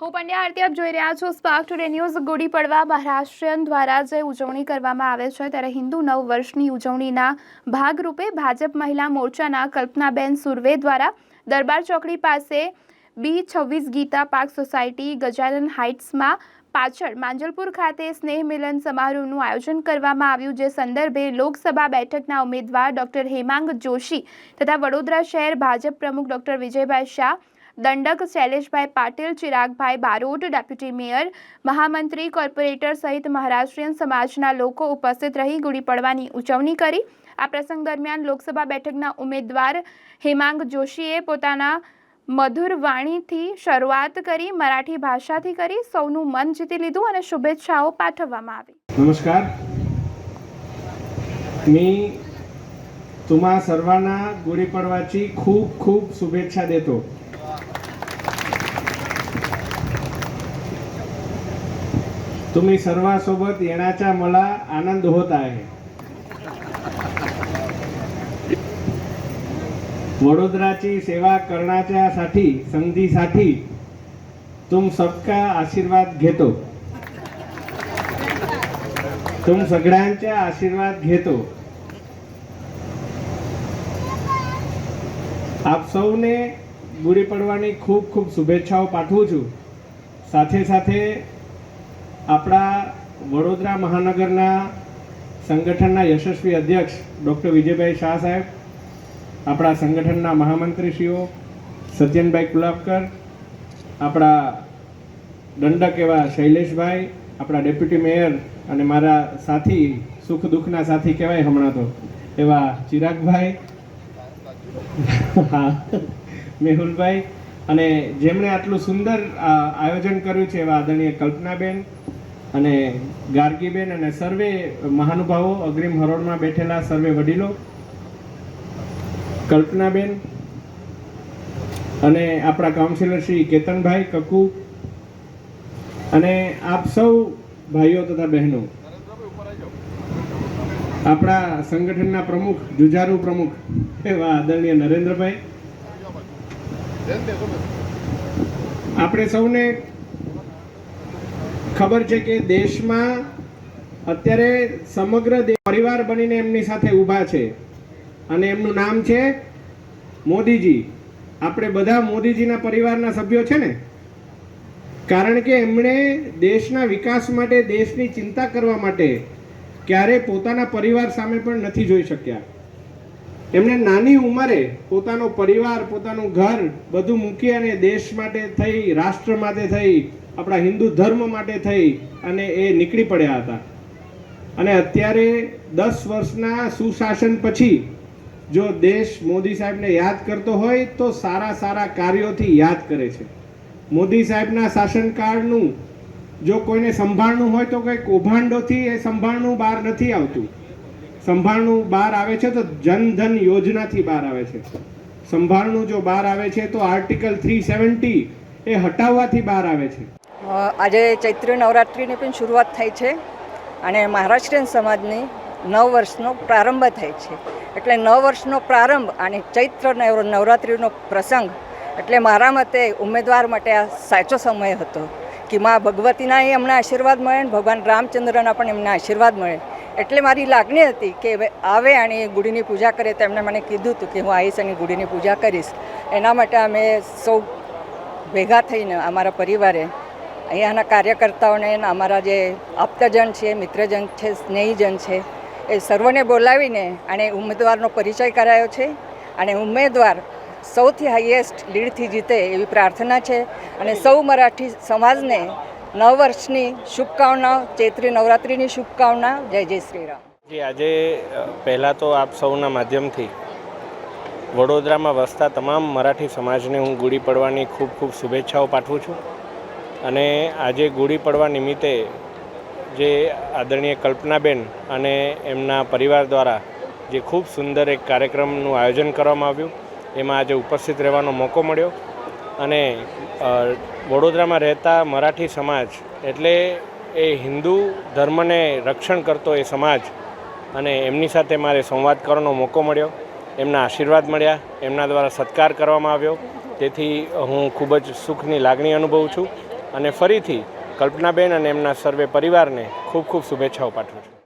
હું પંડ્યા આરતી, આપ જોઈ રહ્યા છો સ્પાર્ક ટુડે ન્યૂઝ ગુડી પડવા મહારાષ્ટ્રીયન દ્વારા જે ઉજવણી કરવામાં આવે છે, ત્યારે હિન્દુ નવ વર્ષની ઉજવણીના ભાગરૂપે ભાજપ મહિલા મોરચાના કલ્પનાબેન સુરવે દ્વારા દરબાર ચોકડી પાસે બી છવ્વીસ ગીતા પાર્ક સોસાયટી ગજાનન હાઇટ્સમાં પાછળ માંજલપુર ખાતે સ્નેહ મિલન સમારોહનું આયોજન કરવામાં આવ્યું, જે સંદર્ભે લોકસભા બેઠકના ઉમેદવાર ડોક્ટર હેમાંગ જોશી તથા વડોદરા શહેર ભાજપ પ્રમુખ ડોક્ટર વિજયભાઈ શાહ દંડક શૈલેષભાઈ પાટીલ ચિરાગભાઈ બારોટ ડેપ્યુટી મેયર મહામંત્રી કોર્પોરેટર સહિત મહારાષ્ટ્રીયન સમાજના લોકો ઉપસ્થિત રહી ગુડી પડવાની ઉજવણી કરી આ પ્રસંગ દરમિયાન લોકસભા બેઠકના ઉમેદવાર હેમાંગ જોશીએ પોતાના મધુર વાણીથી શરૂઆત કરી મરાઠી ભાષાથી કરી સૌનું મન જીતી લીધું અને શુભેચ્છાઓ પાઠવવામાં આવી नमस्कार मी तुम्हा सर्वांना गुढीपाडवाची खूप खूप शुभेच्छा देतो तुम्ही सर्वांसोबत येण्याचा मला आनंद होत आहे वडोदराची सेवा करण्याच्यासाठी संधीसाठी तुम सबका आशीर्वाद घेतो तुम सगळ्यांचा आशीर्वाद घेतो આપ સૌને ગુડી પડવાની ખૂબ ખૂબ શુભેચ્છાઓ પાઠવું છું સાથે સાથે આપણા વડોદરા મહાનગરના સંગઠનના યશસ્વી અધ્યક્ષ ડૉક્ટર વિજયભાઈ શાહ સાહેબ, આપણા સંગઠનના મહામંત્રીશ્રીઓ સત્યનભાઈ કુલાબકર, આપણા દંડક એવા શૈલેષભાઈ, આપણા ડેપ્યુટી મેયર અને મારા સાથી, સુખ દુઃખના સાથી કહેવાય હમણાં તો, એવા ચિરાગભાઈ, હા, મેહુલભાઈ અને જેમણે આટલું સુંદર આયોજન કર્યું છે એવા આદરણીય કલ્પનાબેન અને ગાર્ગીબેન અને સર્વે મહાનુભાવો અગ્રિમ હરોળમાં બેઠેલા સર્વે વડીલો, કલ્પનાબેન અને આપણા કાઉન્સિલર શ્રી કેતનભાઈ કકુ અને આપ સૌ ભાઈઓ તથા બહેનો. આપણા સંગઠનના પ્રમુખ, જુજારુ પ્રમુખ એવા આદરણીય નરેન્દ્રભાઈ. આપણે સૌને ખબર છે કે દેશમાં અત્યારે સમગ્ર પરિવાર બનીને એમની સાથે ઊભા છે. અને એમનું નામ છે મોદીજી. આપણે બધા મોદીજીના પરિવારના સભ્યો છે ને? કારણ કે એમણે દેશના વિકાસ માટે, દેશની ચિંતા કરવા માટે ક્યારે પોતાના પરિવાર સામે પણ નથી જોઈ શક્યા. એમણે નાની ઉંમરે પોતાનો પરિવાર, પોતાનું ઘર બધું મૂકી અને દેશ માટે થઈ, રાષ્ટ્ર માટે થઈ, આપણા હિન્દુ ધર્મ માટે થઈ અને એ નીકળી પડ્યા હતા. અને અત્યારે દસ વર્ષના સુશાસન પછી જો દેશ મોદી સાહેબને યાદ કરતો હોય તો સારા સારા કાર્યોથી યાદ કરે છે. મોદી સાહેબના શાસનકાળનું જો કોઈને સંભાળનું હોય તો કંઈ કૌભાંડોથી એ સંભાળનું બહાર નથી આવતું. સંભાળનું બહાર આવે છે તો જનધન યોજનાથી બહાર આવે છે. સંભાળનું જો બહાર આવે છે તો આર્ટિકલ થ્રી સેવન્ટી એ હટાવવાથી બહાર આવે છે. આજે ચૈત્ર નવરાત્રિની પણ શરૂઆત થઈ છે અને મહારાષ્ટ્રીયન સમાજની નવ વર્ષનો પ્રારંભ થાય છે. એટલે નવ વર્ષનો પ્રારંભ અને ચૈત્ર નવરાત્રિનો પ્રસંગ એટલે મારા મતે ઉમેદવાર માટે આ સાચો સમય હતો. કે મા ભગવતીના એમના આશીર્વાદ મળે ને ભગવાન રામચંદ્રના પણ એમના આશીર્વાદ મળે એટલે મારી લાગણી હતી કે આવે અને એ ગુડીની પૂજા કરે તેમણે મને કીધું હતું કે હું આવીશ અને ગુડીની પૂજા કરીશ. એના માટે અમે સૌ ભેગા થઈને અમારા પરિવારે, અહીંયાના કાર્યકર્તાઓને અમારા જે આપ્તજન છે, મિત્રજન છે, સ્નેહીજન છે, એ સર્વને બોલાવીને અને ઉમેદવારનો પરિચય કરાયો છે અને ઉમેદવાર સૌથી હાઈએસ્ટ લીડથી જીતે એવી પ્રાર્થના છે અને સૌ મરાઠી સમાજને નવ વર્ષની શુભકામનાઓ ચૈત્રી નવરાત્રિની શુભકામના, જય જય શ્રી જી, આજે પહેલાં તો આપ સૌના માધ્યમથી વડોદરામાં વસતા તમામ મરાઠી સમાજને હું ગુડી પડવાની ખૂબ ખૂબ શુભેચ્છાઓ પાઠવું છું. અને આજે ગુડી પડવા નિમિત્તે જે આદરણીય કલ્પનાબેન અને એમના પરિવાર દ્વારા જે ખૂબ સુંદર એક કાર્યક્રમનું આયોજન કરવામાં આવ્યું, એમાં આજે ઉપસ્થિત રહેવાનો મોકો મળ્યો. અને વડોદરામાં રહેતા મરાઠી સમાજ એટલે એ હિન્દુ ધર્મને રક્ષણ કરતો એ સમાજ અને એમની સાથે મારે સંવાદ કરવાનો મોકો મળ્યો. એમના આશીર્વાદ મળ્યા, એમના દ્વારા સત્કાર કરવામાં આવ્યો. તેથી હું ખૂબ જ સુખની લાગણી અનુભવું છું અને ફરીથી કલ્પનાબેન અને એમના સર્વે પરિવારને ખૂબ ખૂબ શુભેચ્છાઓ પાઠવું છું.